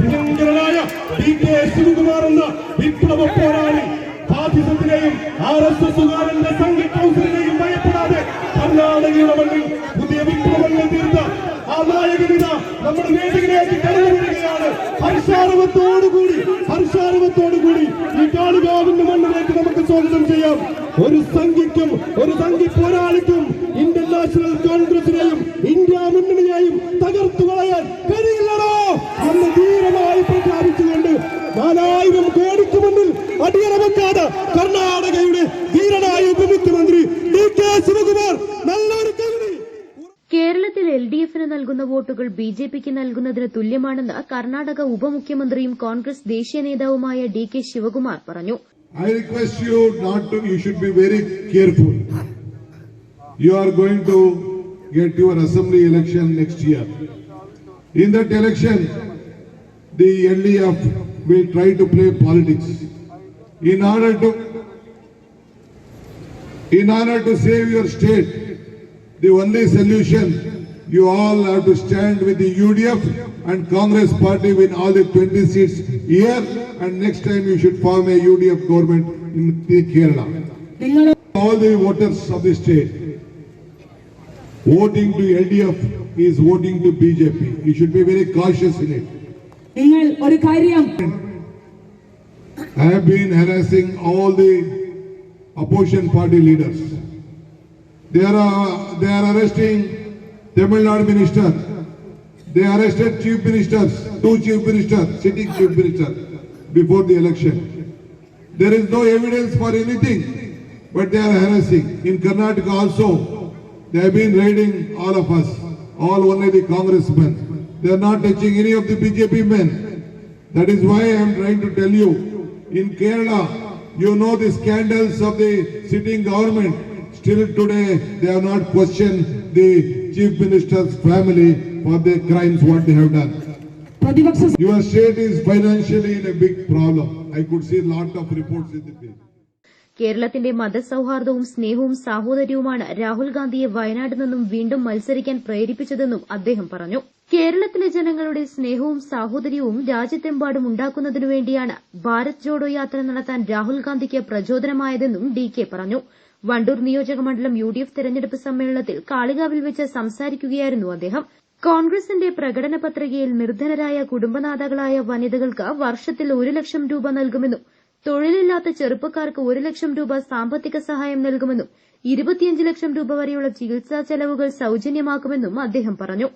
ഭീകരനായ T K Shivakumar എന്ന വിപ്ലവ പോരാളി ഫാസിസത്തിനെയും ആർ എസ് എസുകാരന്റെ സംഘ കൗൺസിലിനെയും ഭയപ്പെടാതെ കർണാടകയുടെ മണ്ണിൽ പുതിയ വിപ്ലവങ്ങൾ തീർത്ത ആ നായകനിത നമ്മുടെ വേദികളിലേക്ക് കടന്നു വരികയാണ് ഹർഷാരവത്തോടുകൂടി ഹർഷാരവത്തോടുകൂടി ഈ കാളുകാവിന്റെ മണ്ണിലേക്ക് നമുക്ക് സ്വാഗതം ചെയ്യാം. ഒരു സംഘിക്കും ഒരു സംഘി പോരാളിക്കും ഇന്ത്യൻ നാഷണൽ കോൺഗ്രസിനെയും ഇന്ത്യ മുന്നണിയെയും തകർത്തു കളയാൻ കഴിയില്ല. നാലായിരം കോടിക്ക് മുന്നിൽ അടിയറവെക്കാതെ കർണാടകയുടെ ധീരനായ ഉപമുഖ്യമന്ത്രി ഡി കെ ശിവകുമാർ നല്ലൊരു കേരളത്തിൽ എൽ ഡി എഫിന് നൽകുന്ന വോട്ടുകൾ ബി ജെ പിക്ക് നൽകുന്നതിന് തുല്യമാണെന്ന് കർണാടക ഉപമുഖ്യമന്ത്രിയും കോൺഗ്രസ് ദേശീയ നേതാവുമായ ഡി കെ ശിവകുമാർ പറഞ്ഞു. I request you you should be very careful you are going to get your assembly election next year in year. Election the L D LDF will try to play politics. In order to, in order to save your state, the only solution, you all have to stand with the UDF and Congress party win all the 20 seats here and next time you should form a UDF government in Kerala. All the voters of the state voting to LDF is voting to BJP. You should be very cautious in it. നിങ്ങൾ ഒരു കാര്യം I have been harassing all the opposition party leaders. They are, uh, they are arresting Tamil Nadu minister. They arrested chief ministers, two chief ministers, sitting chief minister before the election. There is no evidence for anything, but they are harassing. In Karnataka also, they have been raiding all of us, all only the congressmen. They are not touching any of the BJP men. That is why I am trying to tell you, in Kerala, you know the scandals of the sitting government. Still today, they have not questioned the chief minister's family for the crimes what they have done. Your state is financially in a big problem. I could see lot of reports in the paper. കേരളത്തിന്റെ മതസൌഹാർദ്ദവും സ്നേഹവും സാഹോദര്യവുമാണ് രാഹുൽ ഗാന്ധിയെ വയനാട് നിന്നും വീണ്ടും മത്സരിക്കാൻ പ്രേരിപ്പിച്ചതെന്നും അദ്ദേഹം പറഞ്ഞു. കേരളത്തിലെ ജനങ്ങളുടെ സ്നേഹവും സാഹോദര്യവും രാജ്യത്തെമ്പാടും ഉണ്ടാക്കുന്നതിനു വേണ്ടിയാണ് ഭാരത് ജോഡോ യാത്ര നടത്താൻ രാഹുൽ ഗാന്ധിക്ക് പ്രചോദനമായതെന്നും ഡി കെ പറഞ്ഞു. വണ്ടൂർ നിയോജക മണ്ഡലം യു ഡി എഫ് തെരഞ്ഞെടുപ്പ് സമ്മേളനത്തിൽ കാളികാവിൽ വെച്ച് സംസാരിക്കുകയായിരുന്നു അദ്ദേഹം. കോൺഗ്രസിന്റെ പ്രകടന പത്രികയിൽ നിർധനരായ കുടുംബനാഥകളായ വനിതകൾക്ക് വർഷത്തിൽ ഒരു ലക്ഷം രൂപ നൽകുമെന്നും തൊഴിലില്ലാത്ത ചെറുപ്പക്കാർക്ക് ഒരു ലക്ഷം രൂപ സാമ്പത്തിക സഹായം നൽകുമെന്നും ഇരുപത്തിയഞ്ച് ലക്ഷം രൂപ വരെയുള്ള ചികിത്സാ ചെലവുകൾ സൌജന്യമാക്കുമെന്നും അദ്ദേഹം പറഞ്ഞു.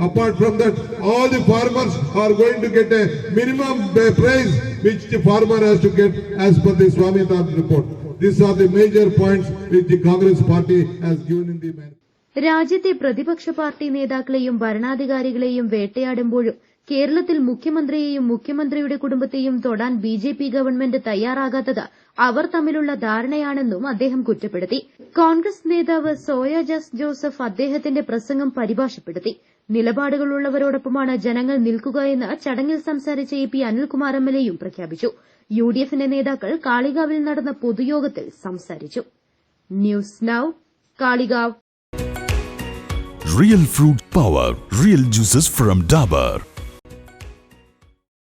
Apart from that, all the farmers are going to get a minimum uh, price which the farmer has to get as per the Swaminathan report. These are the major points which the Congress party has given in the manifesto. രാജ്യത്തെ പ്രതിപക്ഷ party നേതാക്കളെയും ഭരണാധികാരികളെയും വേട്ടയാടുമ്പോഴും കേരളത്തിൽ മുഖ്യമന്ത്രിയെയും മുഖ്യമന്ത്രിയുടെ കുടുംബത്തെയും തൊടാൻ BJP government തയ്യാറാകാത്തത് അവർ തമ്മിലുള്ള ധാരണയാണെന്നും അദ്ദേഹം കുറ്റപ്പെടുത്തി. കോൺഗ്രസ് നേതാവ് സോയ ജസ് ജോസഫ് അദ്ദേഹത്തിന്റെ പ്രസംഗം പരിഭാഷപ്പെടുത്തി. നിലപാടുകളുള്ളവരോടൊപ്പമാണ് ജനങ്ങൾ നിൽക്കുകയെന്ന് ചടങ്ങിൽ സംസാരിച്ച A P Anilkumar M L എയും പ്രഖ്യാപിച്ചു. യു ഡി എഫിന്റെ നേതാക്കൾ കാളികാവിൽ നടന്ന പൊതുയോഗത്തിൽ സംസാരിച്ചു. News now Kalikavu. Real fruit power real juices from Dabur.